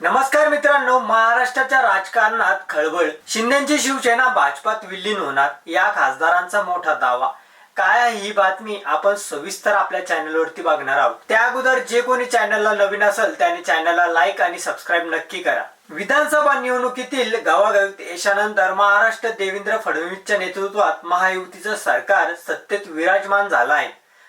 नमस्कार मित्रांनो महाराष्ट्राच्या राजकारणात खळबळ. शिंदेची शिवसेना भाजपात विलीन होणार या खासदारांचा मोठा दावा. काय आहे ही बातमी आपण सविस्तर आपल्या चॅनलवरती बघणार आहोत. त्या अगोदर जे कोणी चॅनलला नवीन असेल त्याने चॅनलला लाईक आणि सबस्क्राईब नक्की करा. विधानसभा निवडणुकीतील गावागावीत यशानंतर महाराष्ट्र देवेंद्र फडणवीसच्या नेतृत्वात महायुतीचं सरकार सत्तेत विराजमान झालं आहे.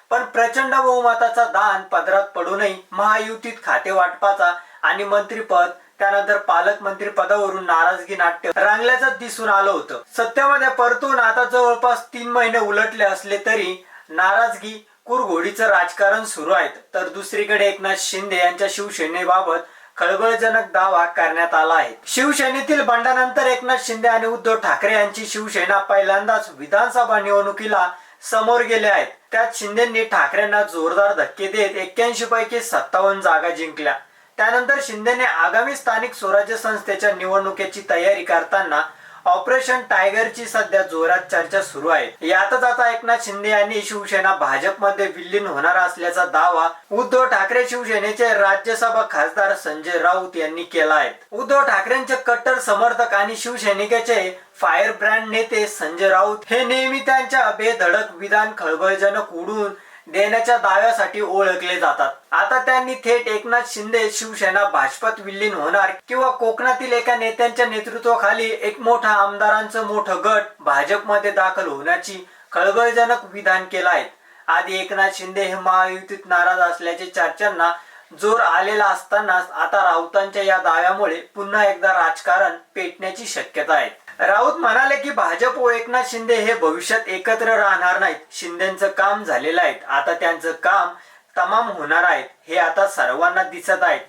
पण प्रचंड बहुमताचा दान पदरात पडूनही महायुतीत खाते वाटपाचा आणि मंत्रीपद त्यानंतर पालकमंत्री पदावरून नाराजगी नाट्य रांगल्याचं दिसून आलं होतं. सत्तेमध्ये परतून आता जवळपास तीन महिने उलटले असले तरी नाराजगी कुरघोडीचं राजकारण सुरू आहे तर दुसरीकडे एकनाथ शिंदे यांच्या शिवसेनेबाबत खळबळजनक दावा करण्यात आला आहे. शिवसेनेतील बंडानंतर एकनाथ शिंदे आणि उद्धव ठाकरे यांची शिवसेना पहिल्यांदाच विधानसभा निवडणुकीला समोर गेले आहेत. त्यात शिंदेंनी ठाकरेंना जोरदार धक्के देत एक्क्याऐंशी पैकी सत्तावन्न जागा जिंकल्या. त्यानंतर शिंदेने आगामी स्थानिक स्वराज्य संस्थेच्या निवडणुकीची तयारी करताना ऑपरेशन टायगरची सध्या जोरात चर्चा सुरू आहे. यातच आता एकनाथ शिंदे यांनी शिवसेना भाजपमध्ये विलीन होणार असल्याचा दावा उद्धव ठाकरे शिवसेनेचे राज्यसभा खासदार संजय राऊत यांनी केला आहे. उद्धव ठाकरेंचे कट्टर समर्थक आणि शिवसैनिकाचे फायर ब्रँड नेते संजय राऊत हे नेहमी त्यांच्या बेधडक विधान खळबळजनक उडून देण्याच्या दाव्यासाठी ओळखले जातात. आता त्यांनी थेट एकनाथ शिंदे शिवसेना भाजपात विलीन होणार किंवा कोकणातील एका नेत्यांच्या नेतृत्वाखाली एक मोठा आमदारांचं मोठं गट भाजपमध्ये दाखल होण्याची खळबळजनक विधान केलं आहे. आधी एकनाथ शिंदे हे महायुतीत नाराज असल्याचे चर्चांना जोर आलेला असतानाच आता राऊतांच्या या दाव्यामुळे पुन्हा एकदा राजकारण पेटण्याची शक्यता आहे. राऊत म्हणाले की भाजप व एकनाथ शिंदे हे भविष्यात एकत्र राहणार नाहीत. शिंदेचं काम झालेलं आहे. आता त्यांचं काम तमाम होणार आहे. हे आता सर्वांना दिसत आहे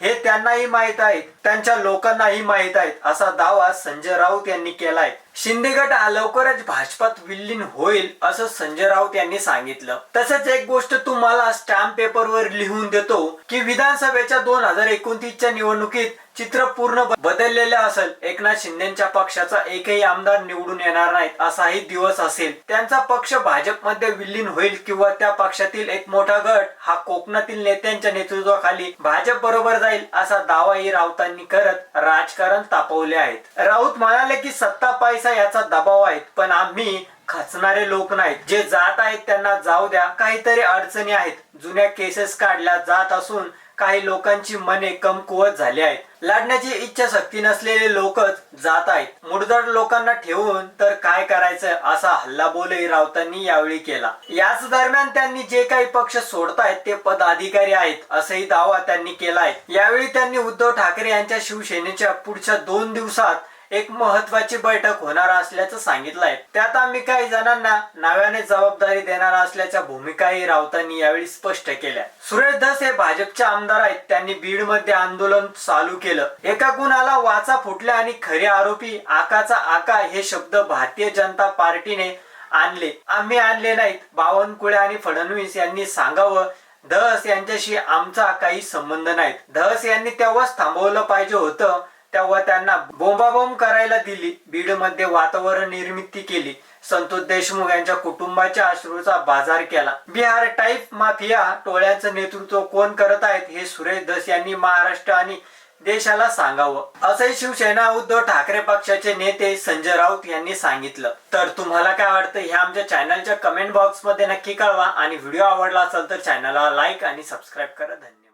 हे त्यांनाही माहीत आहे त्यांच्या लोकांनाही माहीत आहे असा दावा संजय राऊत यांनी केलाय. शिंदे गट लवकरच भाजपात विलीन होईल असं संजय राऊत यांनी सांगितलं. तसंच एक गोष्ट तुम्हाला स्टॅम्प पेपरवर लिहून देतो की विधानसभेच्या दोन हजार एकोणतीसच्या निवडणुकीत चित्र पूर्ण बदललेलं असेल. एकनाथ शिंदेच्या पक्षाचा एकही आमदार निवडून येणार नाहीत असाही दिवस असेल. त्यांचा पक्ष भाजपमध्ये विलीन होईल किंवा त्या पक्षातील एक मोठा गट हा कोकणातील नेत्यांच्या नेतृत्वाखाली भाजप बरोबर जाईल असा दावाही राऊतांनी करत राजकारण तापवले आहेत. राऊत म्हणाले की सत्ता पैसा याचा दबाव आहेत पण आम्ही खचणारे लोक नाहीत. जे जात आहेत त्यांना जाऊ द्या. काहीतरी अडचणी आहेत. जुन्या केसेस काढल्या जात असून काही लोकांची मने कमकुवत झाली आहेत. लढण्याची इच्छा शक्ती नसलेले लोकच जात आहेत. मुडदड लोकांना ठेवून तर काय करायचं असा हल्लाबोलही राऊतांनी यावेळी केला. याच दरम्यान त्यांनी जे काही पक्ष सोडतायत ते पदाधिकारी आहेत असाही दावा त्यांनी केलाय. यावेळी त्यांनी उद्धव ठाकरे यांच्या शिवसेनेच्या पुढच्या दोन दिवसात एक महत्वाची बैठक होणार असल्याचं सांगितलंय. त्यात आम्ही काही जणांना नव्याने जबाबदारी देणार असल्याच्या भूमिकाही राऊतांनी यावेळी स्पष्ट केल्या. सुरेश धस हे भाजपचे आमदार आहेत. त्यांनी बीडमध्ये आंदोलन चालू केलं. एका गुणाला वाचा फुटल्या आणि खरे आरोपी आकाचा आका हे शब्द भारतीय जनता पार्टीने आणले. आम्ही आणले नाहीत. बावनकुळे आणि फडणवीस यांनी सांगावं. धस यांच्याशी आमचा काही संबंध नाहीत. धस यांनी तेव्हाच थांबवलं पाहिजे होतं. तेव्हा त्यांना बोंबाबोंब करायला दिली. बीडमध्ये वातावरण निर्मिती केली. संतोष देशमुख यांच्या कुटुंबाच्या अश्रूचा बाजार केला. बिहार टाईप माफिया टोळ्यांचं नेतृत्व कोण करत आहेत हे सुरेश दस यांनी महाराष्ट्र आणि देशाला सांगावं. असंही शिवसेना उद्धव ठाकरे पक्षाचे नेते संजय राऊत यांनी सांगितलं. तर तुम्हाला काय वाटतं हे आमच्या चॅनलच्या कमेंट बॉक्समध्ये नक्की कळवा. आणि व्हिडिओ आवडला असेल तर चॅनलला लाईक आणि सबस्क्राईब करा. धन्यवाद.